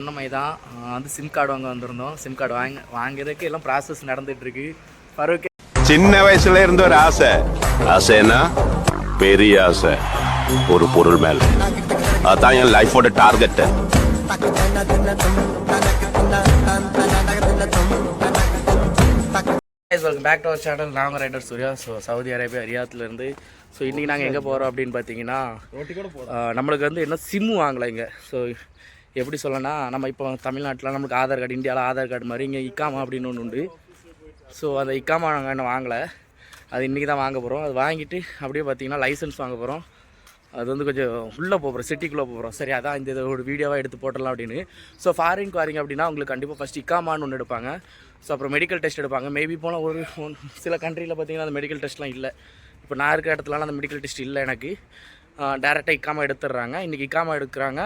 சொன்ன மாதிரி தான் வந்து சிம் கார்டு வாங்க வந்திருந்தோம். சிம் கார்டு வாங்க வாங்குறதுக்கு எல்லாம் ப்ராசஸ் நடந்துட்டு இருக்கு. ஃபருக் சின்ன வயசுல இருந்த ஒரு ஆசை. ஆசைன்னா பெரிய ஆசை. ஒரு பொருள் மேல. அதான் என் லைஃபோட target welcome back to our channel நாங்கள் rider Surya. So Saudi Arabia ரியாத்துலேருந்து so இன்றைக்கி நாங்கள் எங்கே போகிறோம் அப்படின்னு பார்த்தீங்கன்னா நம்மளுக்கு வந்து என்ன சிம்மு வாங்கலை இங்கே. ஸோ எப்படி சொல்லனா நம்ம இப்போ தமிழ்நாட்டில் நம்மளுக்கு ஆதார் கார்டு இந்தியாவில் ஆதார் கார்டு மாதிரி இங்கே இக்காமா அப்படின்னு ஒன்று உண்டு. ஸோ அந்த இக்காமா நாங்கள் இன்னும் வாங்கலை. அது இன்றைக்கி தான் வாங்க போகிறோம் அது வாங்கிட்டு அப்படியே பார்த்தீங்கன்னா லைசன்ஸ் வாங்க போகிறோம் அது வந்து கொஞ்சம் உள்ளே போகிறோம் சிட்டிக்குள்ளே போகிறோம் சரி அதான் இந்த இதை ஒரு வீடியோவாக எடுத்து போட்டலாம் அப்படின்னு. ஸோ ஃபாரின் வரீங்க அப்படின்னா உங்களுக்கு கண்டிப்பாக ஃபஸ்ட் இக்காமான்னு ஒன்று எடுப்பாங்க. ஸோ அப்புறம் மெடிக்கல் டெஸ்ட் எடுப்பாங்க. மேபி போனால் ஒரு சில கண்ட்ரியில் பார்த்தீங்கன்னா அந்த மெடிக்கல் டெஸ்ட்லாம் இல்லை. இப்போ நான் இருக்க இடத்துலலாம் அந்த மெடிக்கல் டெஸ்ட் இல்லை எனக்கு. டேரெக்டாக இக்காமா எடுத்துடுறாங்க. இன்றைக்கி இக்காமா எடுக்கிறாங்க.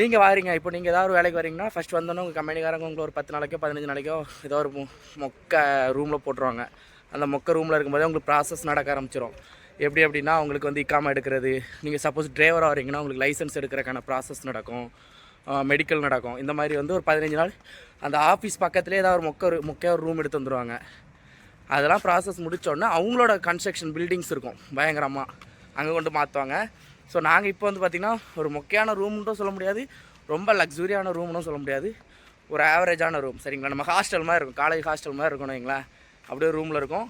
நீங்கள் வாரீங்க. இப்போ நீங்கள் ஏதாவது ஒரு வேலைக்கு வரீங்கன்னா ஃபஸ்ட் வந்தோன்னே உங்கள் கம்பெனிக்காரங்க உங்களை ஒரு பத்து நாளைக்கோ பதினஞ்சு நாளைக்கோ ஏதோ ஒரு மொக்க ரூமில் போட்டுருவாங்க. அந்த மொக்க ரூமில் இருக்கும்போதே உங்களுக்கு ப்ராசஸ் நடக்க ஆரம்பிச்சிடும் எப்படி அப்படின்னா உங்களுக்கு வந்து இக்காமல் எடுக்கிறது. நீங்கள் சப்போஸ் டிரைவராக வரீங்கன்னா உங்களுக்கு லைசன்ஸ் எடுக்கிறக்கான ப்ராசஸ் நடக்கும். மெடிக்கல் நடக்கும். இந்த மாதிரி வந்து ஒரு பதினஞ்சு நாள் அந்த ஆஃபீஸ் பக்கத்துலேயே ஏதாவது ஒரு மொக்க மொக்க ஒரு ரூம் எடுத்து வந்துடுவாங்க அதெல்லாம் ப்ராசஸ் முடித்தோடனே அவங்களோட கன்ஸ்ட்ரக்ஷன் பில்டிங்ஸ் இருக்கும். பயங்கரமாக அங்கே கொண்டு மாற்றுவாங்க ஸோ நாங்கள் இப்போ வந்து பார்த்திங்கன்னா ஒரு மொக்கையான ரூம்ன்றும் சொல்ல முடியாது. ரொம்ப லக்ஸுரியான ரூம்னும் சொல்ல முடியாது. ஒரு ஆவரேஜான ரூம் சரிங்களா? நம்ம ஹாஸ்டல் மாதிரி இருக்கும். காலேஜ் ஹாஸ்டல் மாதிரி இருக்கணும் வைங்களேன் அப்படியே ரூமில் இருக்கும்.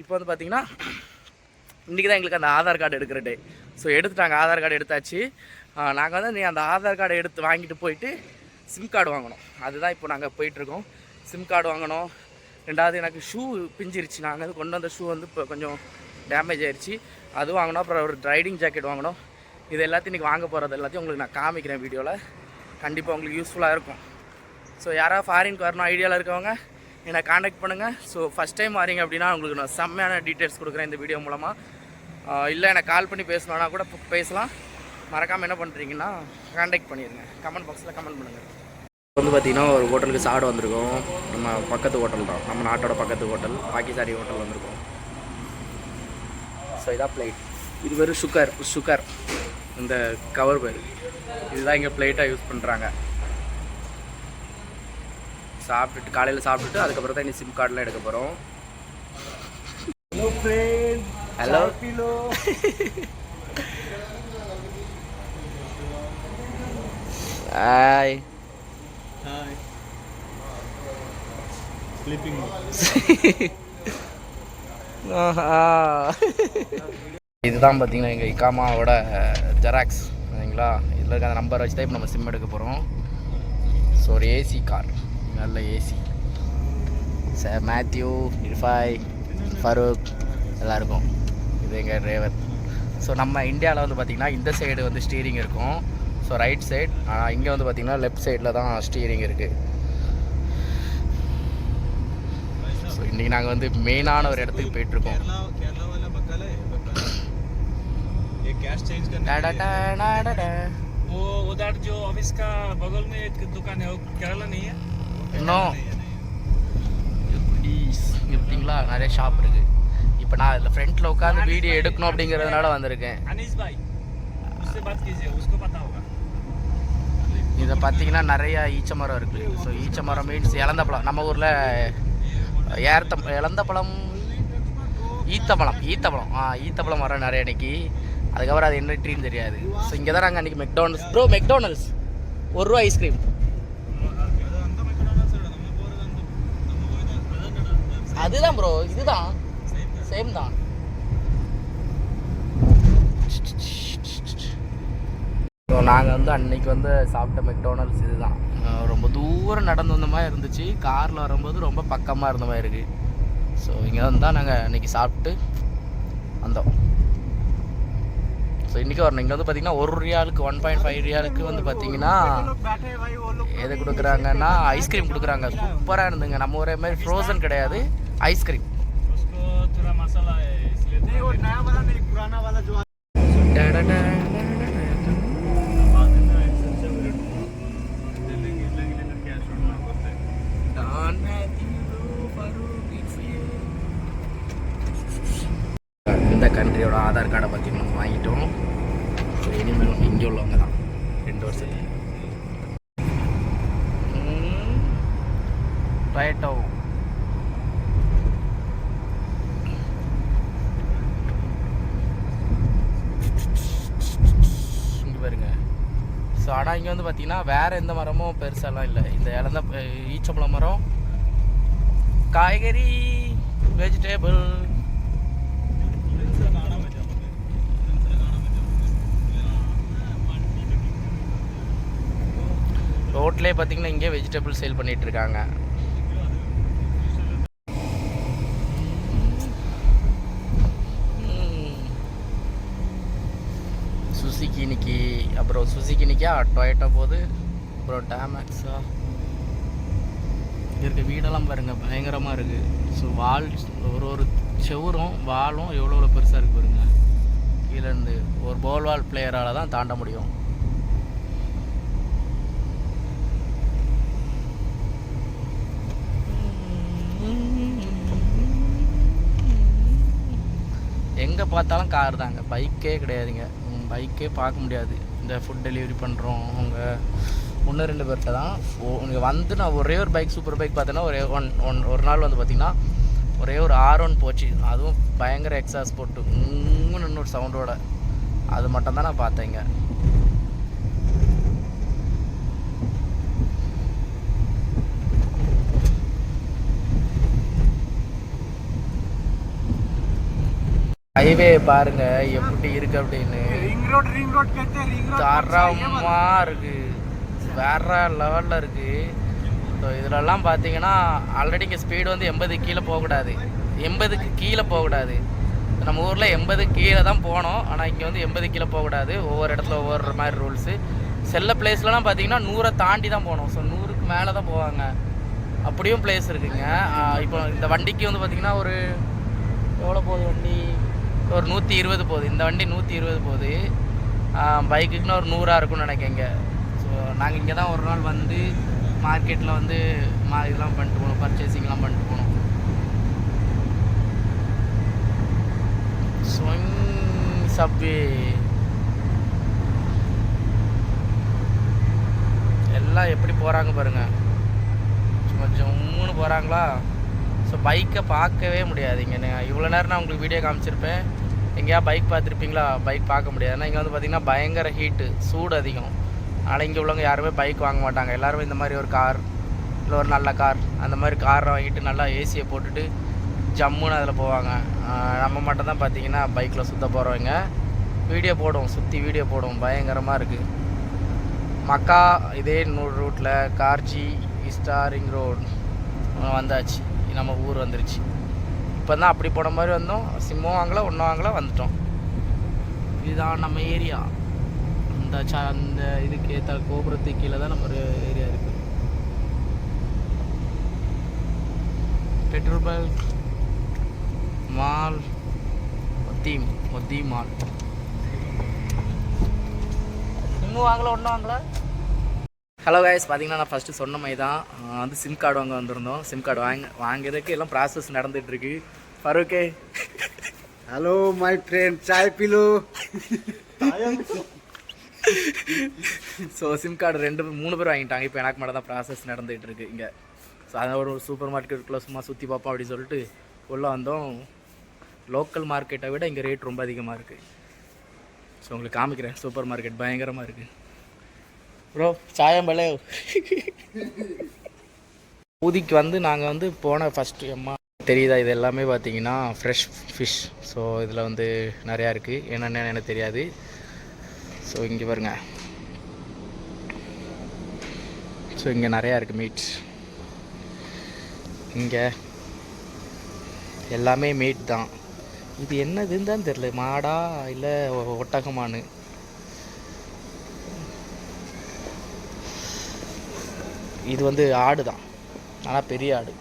இப்போ வந்து பார்த்திங்கன்னா இன்றைக்கி தான் எங்களுக்கு அந்த ஆதார் கார்டு எடுக்கிற டே ஸோ எடுத்துட்டாங்க ஆதார் கார்டு எடுத்தாச்சு. நாங்கள் வந்து நீ அந்த ஆதார் கார்டை எடுத்து வாங்கிட்டு போயிட்டு சிம் கார்டு வாங்கணும். அதுதான் இப்போ நாங்கள் போயிட்டுருக்கோம். சிம் கார்டு வாங்கணும். ரெண்டாவது எனக்கு ஷூ பிஞ்சிருச்சு. நாங்கள் வந்து கொண்டு வந்த ஷூ வந்து இப்போ கொஞ்சம் டேமேஜ் ஆயிடுச்சு அது வாங்கினோம். அப்புறம் ஒரு ரைடிங் ஜாக்கெட் வாங்கணும் இது எல்லாத்தையும் இன்றைக்கி வாங்க போகிறது எல்லாத்தையும் உங்களுக்கு நான் காமிக்கிறேன் வீடியோவில் கண்டிப்பாக உங்களுக்கு யூஸ்ஃபுல்லாக இருக்கும். ஸோ யாராவது ஃபாரினுக்கு வரணும் ஐடியாவில் இருக்கவங்க என்னை காண்டாக்ட் பண்ணுங்கள் ஸோ ஃபஸ்ட் டைம் வரீங்க அப்படின்னா உங்களுக்கு நான் செம்மையான டீட்டெயில்ஸ் கொடுக்குறேன் இந்த வீடியோ மூலமாக இல்லை எனக்கு கால் பண்ணி பேசணுன்னா கூட பேசலாம். மறக்காமல் என்ன பண்ணுறீங்கன்னா காண்டாக்ட் பண்ணிடுங்க கமெண்ட் பாக்ஸில் கமெண்ட் பண்ணுங்கள் வந்து பார்த்திங்கன்னா ஒரு ஹோட்டலுக்கு சாப்பிட வந்திருக்கோம். நம்ம பக்கத்து ஹோட்டல் தான். நம்ம நாட்டோட பக்கத்து ஹோட்டல் பாக்கிசாரி ஹோட்டல் வந்திருக்கோம். ஸோ இதான் பிளேட் இது வெறும் சுகர் சுகர் இந்த கவர் பேர் இதுதான் இங்கே பிளேட்டாக யூஸ் பண்ணுறாங்க சாப்பிட்டுட்டு காலையில் சாப்பிட்டுட்டு அதுக்கப்புறம் தான் இனி சிம் கார்டெலாம் எடுக்க போகிறோம் ஹலோ ஹாய் Sleeping. mode. இதுதான் பார்த்தீங்கன்னா எங்கள் இக்காமாவோட ஜெராக்ஸ் சரிங்களா? இதில் இருக்க அந்த நம்பர் வச்சு தான் இப்போ நம்ம சிம் எடுக்க போகிறோம். ஸோ ஒரு ஏசி கார் நல்ல ஏசி சார் மேத்யூ இர்ஃபாய் ஃபரூக் எல்லாருக்கும். இது எங்கள் டிரைவர் ஸோ நம்ம இந்தியாவில் வந்து பார்த்திங்கன்னா இந்த சைடு வந்து ஸ்டீரிங் இருக்கும். ஸோ ரைட் சைடு ஆனால் இங்கே வந்து பார்த்திங்கன்னா லெஃப்ட் சைடில் தான் ஸ்டீரிங் இருக்குது ஸோ இன்றைக்கி நாங்கள் வந்து மெயினான ஒரு இடத்துக்கு போயிட்டுருக்கோம் केरला केरला वाला बकल है बकल ये कैश चेंज करने டா, டா, டா, டா, டா, டா. वो उधर जो ऑफिस का बगल में एक दुकान है वो केरला नहीं है No. ப்ளீஸ் இங்கே பார்த்தீங்களா நிறைய ஷாப் இருக்கு இப்போ நான் இதில் ஃப்ரண்ட்டில் உட்காந்து வீடியோ எடுக்கணும் அப்படிங்கிறதுனால வந்திருக்கேன் अनीस भाई उससे बात कीजिए उसको पता होगा இதை பார்த்தீங்கன்னா நிறைய ஈச்ச மரம் இருக்குது ஸோ ஈச்ச மரம் மீன்ஸ் இளந்த பழம் நம்ம ஊரில் ஏர்த்த இழந்த பழம் ஈத்தப்பழம் ஈத்தப்பழம். ஆ ஈத்தப்பழம் வர நிறைய இன்னைக்கு அதுக்கப்புறம் அது என்ன ட்ரீன்னு தெரியாது. ஸோ இங்கே தான் நாங்கள் அன்றைக்கி மெக்டானல்ஸ் ப்ரோ மெக்டானல்ஸ் ஒரு ரூபா ஐஸ்கிரீம் அதுதான் ப்ரோ இதுதான். சேம் தான். ஸோ நாங்கள் வந்து அன்னைக்கு வந்து சாப்பிட்ட மெக்டோனல்ஸ் இதுதான். ரொம்ப தூரம் நடந்து வந்த மாதிரி இருந்துச்சு. காரில் வரும்போது ரொம்ப பக்கமாக இருந்த மாதிரி இருக்குது ஸோ இங்கே வந்து தான் நாங்கள் இன்றைக்கி சாப்பிட்டு வந்தோம். ஸோ இன்றைக்கி வரணும். இங்கே வந்து பார்த்தீங்கன்னா ஒரு ரியாலுக்கு ஒன் பாயிண்ட் ஃபைவ் ரியாலுக்கு வந்து பார்த்தீங்கன்னா எது கொடுக்குறாங்கன்னா ஐஸ்கிரீம் கொடுக்குறாங்க. சூப்பராக இருந்துங்க. நம்ம ஒரே மாதிரி ஃப்ரோசன் கிடையாது. ஐஸ்கிரீம் மசாலா இந்த கண்ட்ரியோட ஆதார் கார்டை பற்றி நம்ம வாங்கிட்டோம். இனிமேல் இங்கே உள்ளவங்க தான். ரெண்டு வருஷத்துக்கு டொயட்டோ இங்கே பாருங்க. ஸோ ஆனால் இங்கே வந்து பார்த்தீங்கன்னா வேறு எந்த மரமும் பெருசாலாம் இல்லை. இந்த இழந்த ஈச்சப்பழ மரம் காய்கறி வெஜிடேபிள் ரோட்லேயே பார்த்தீங்கன்னா இங்கே வெஜிடபிள் சேல் பண்ணிட்டு இருக்காங்க சுசுகி இன்னைக்கு அப்புறம் சுசுகி இன்னைக்கா டொயட்டோ போகுது. அப்புறம் டேமேக்ஸா இங்கே இருக்க. வீடெல்லாம் பாருங்கள் பயங்கரமாக இருக்குது ஸோ வால் ஒரு ஒரு செவரும் வாலும் எவ்வளோ எவ்வளோ பெருசாக இருக்குது பாருங்கள் கீழேருந்து ஒரு போல்வால் பிளேயரால் தான் தாண்ட முடியும். எங்கே பார்த்தாலும் கார் தாங்க. பைக்கே கிடையாதுங்க. பைக்கே பார்க்க முடியாது. இந்த ஃபுட் டெலிவரி பண்ணுறோம் அவங்க இன்னும் ரெண்டு பேர்கிட்ட தான். ஓ நீங்கள் வந்து நான் ஒரே ஒரு பைக் சூப்பர் பைக் பார்த்தேன்னா ஒரே ஒன் ஒன் ஒரு நாள் வந்து பார்த்திங்கன்னா ஒரே ஒரு ஆர் ஒன் போச்சு. அதுவும் பயங்கர எக்ஸாஸ் போட்டு இன்னும் இன்னொரு சவுண்டோட அது மட்டும்தான் நான் பார்த்தேங்க ஹைவே பாருங்க எப்படி இருக்கு அப்படின்னு. தரமா இருக்கு. வேற லெவலில் இருக்கு. ஸோ இதிலெல்லாம் பார்த்தீங்கன்னா ஆல்ரெடி இங்கே ஸ்பீடு வந்து எண்பது கீழே போகக்கூடாது. எண்பதுக்கு கீழே போகக்கூடாது. நம்ம ஊரில் எண்பது கீழே தான் போனோம். ஆனால் இங்கே வந்து எண்பது கீழே போகக்கூடாது. ஒவ்வொரு இடத்துல ஒவ்வொரு மாதிரி ரூல்ஸு செல்ல பிளேஸ்லலாம் பார்த்தீங்கன்னா நூறை தாண்டி தான் போகணும் ஸோ நூறுக்கு மேலே தான் போவாங்க. அப்படியும் பிளேஸ் இருக்குங்க. இப்போ இந்த வண்டிக்கு வந்து பார்த்தீங்கன்னா ஒரு எவ்வளோ போகுது வண்டி? ஒரு நூற்றி இருபது போகுது. இந்த வண்டி நூற்றி இருபது போகுது. பைக்குக்குன்னு ஒரு நூறாக இருக்கும்னு நினைக்கிறேங்க போகிறோம் நாங்கள் இங்கே தான் ஒரு நாள் வந்து மார்க்கெட்டில் வந்து மா இதெல்லாம் பண்ணிட்டு போகணும் பர்ச்சேசிங்லாம் பண்ணிட்டு போகணும் ஸ்விங் சப்வே எல்லாம் எப்படி போகிறாங்க பாருங்கள் சும்மா ஜம்முன்னு போகிறாங்களா ஸோ பைக்கை பார்க்கவே முடியாதுங்க நான் இவ்வளோ நேரம் நான் உங்களுக்கு வீடியோ காமிச்சிருப்பேன். எங்கேயா பைக் பார்த்துருப்பீங்களா? பைக் பார்க்க முடியாது. ஏன்னா இங்கே வந்து பார்த்திங்கன்னா பயங்கர ஹீட்டு சூடு அதிகம். ஆனால் இங்கே உள்ளவங்க யாருமே பைக் வாங்க மாட்டாங்க. எல்லாருமே இந்த மாதிரி ஒரு கார் இல்லை ஒரு நல்ல கார் அந்த மாதிரி காரை வாங்கிட்டு நல்லா ஏசியை போட்டுட்டு ஜம்முன்னு அதில் போவாங்க. நம்ம மட்டும் தான் பார்த்தீங்கன்னா பைக்கில் சுற்ற போகிறவங்க வீடியோ போடுவோம் சுற்றி வீடியோ போடுவோம். பயங்கரமாக இருக்குது மக்கா இதே நூறு ரூட்டில் கார்ஜி ஸ்டாரிங் ரோடு வந்தாச்சு. நம்ம ஊர் வந்துருச்சு. இப்போ தான் அப்படி போன மாதிரி வந்தோம். சிம்மும் வாங்கல ஒன்றும் வாங்கல வந்துட்டோம். இதுதான் நம்ம ஏரியா. அந்த ச அந்த இதுக்கு ஏற்ற கோபுரத்துக்கு கீழே தான் நம்ம ஒரு ஏரியா இருக்குது பெட்ரோல் பங்க் மால் மொத்தீம் மொத்தி மால். இன்னும் வாங்கல ஒன்றும் வாங்கல? ஹலோ கைஸ் பார்த்தீங்கன்னா நான் ஃபஸ்ட்டு சொன்ன மாதிரி தான் வந்து சிம் கார்டு வாங்க வந்திருந்தோம். சிம் கார்டு வாங்க வாங்கிறதுக்கு எல்லாம் ப்ராசஸ் நடந்துகிட்ருக்கு ஃபருக்கே ஹலோ மை ஃப்ரெண்ட் சாய் பிலு. ஸோ சிம் கார்டு ரெண்டு மூணு பேர் வாங்கிட்டாங்க. இப்போ எனக்கு மட்டும் தான் ப்ராசஸ் நடந்துகிட்டு இருக்கு. இங்கே ஸோ அதை ஒரு சூப்பர் மார்க்கெட்டுக்குள்ளே சும்மா சுற்றி பார்ப்போம் அப்படின்னு சொல்லிட்டு உள்ளே வந்தோம். லோக்கல் மார்க்கெட்டை விட இங்கே ரேட் ரொம்ப அதிகமாக இருக்குது ஸோ உங்களுக்கு காமிக்கிறேன். சூப்பர் மார்க்கெட் பயங்கரமாக இருக்குது ப்ரோ சாயம் ஊதிக்கு வந்து நாங்கள் வந்து போன ஃபஸ்ட்டு அம்மா தெரியுதா? இது எல்லாமே பார்த்தீங்கன்னா ஃப்ரெஷ் ஃபிஷ் ஸோ இதில் வந்து நிறையா இருக்குது என்னென்னு எனக்கு தெரியாது. ஸோ இங்கே பாருங்க. ஸோ இங்கே நிறையா இருக்குது மீட் இங்கே எல்லாமே மீட் தான். இது என்னதுன்னு தான் தெரில மாடா இல்லை ஒட்டகமானு இது வந்து ஆடு தான் ஆனால் பெரிய ஆடு.